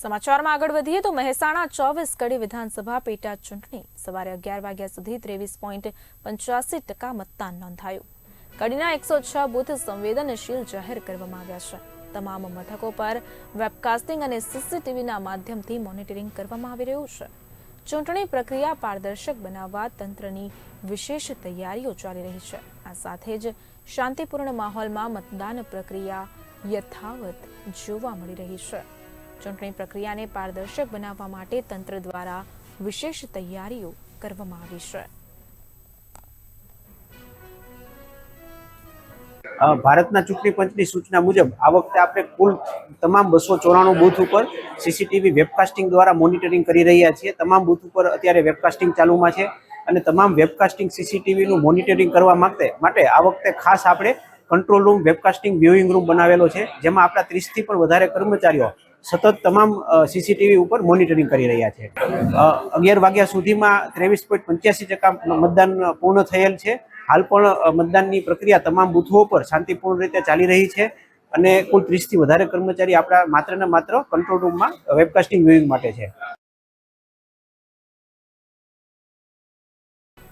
સમાચારમાં આગળ વધીએ તો મહેસાણા ચોવીસ કડી વિધાનસભા પેટા ચૂંટણી. સવારે અગિયાર વાગ્યા સુધી ત્રેવીસ પોઈન્ટ પંચ્યાસી ટકા મતદાન નોંધાયું. કડીના એકસો છ બુથ સંવેદનશીલ જાહેર કરવામાં આવ્યા છે. તમામ મથકો પર વેબકાસ્ટિંગ અને સીસીટીવીના માધ્યમથી મોનિટરિંગ કરવામાં આવી રહ્યું છે. ચૂંટણી પ્રક્રિયા પારદર્શક બનાવવા તંત્રની વિશેષ તૈયારીઓ ચાલી રહી છે. આ સાથે જ શાંતિપૂર્ણ માહોલમાં મતદાન પ્રક્રિયા યથાવત જોવા મળી રહી છે. ચૂંટણી પ્રક્રિયાને પારદર્શક બનાવવા માટે તંત્ર દ્વારા વિશેષ તૈયારીઓ કરવામાં આવી છે. ભારતના ચૂંટણી પંચની સૂચના મુજબ આ વખતે આપણે કુલ તમામ બસો ચોરાણું બૂથ ઉપર સીસીટીવી વેબકાસ્ટિંગ દ્વારા મોનિટરિંગ કરી રહ્યા છીએ. તમામ બૂથ ઉપર અત્યારે વેબકાસ્ટિંગ ચાલુમાં છે અને તમામ વેબકાસ્ટિંગ સીસીટીવીનું મોનિટરિંગ કરવા માટે માટે આ વખતે ખાસ આપણે control room webcasting viewing room બનાવેલો છે, જેમાં આપણા ત્રીસથી પણ વધારે કર્મચારીઓ સતત તમામ સીસીટીવી ઉપર મોનિટરિંગ કરી રહ્યા છે. અગિયાર વાગ્યા સુધીમાં ત્રેવીસ પોઈન્ટ પંચ્યાસી ટકા મતદાન પૂર્ણ થયેલ છે. હાલ પણ મતદાનની પ્રક્રિયા તમામ બૂથો પર શાંતિપૂર્ણ રીતે ચાલી રહી છે અને કુલ ત્રીસથી વધારે કર્મચારી આપણા માત્ર ને માત્ર કંટ્રોલ રૂમમાં વેબકાસ્ટિંગ વ્યુઇંગ માટે છે.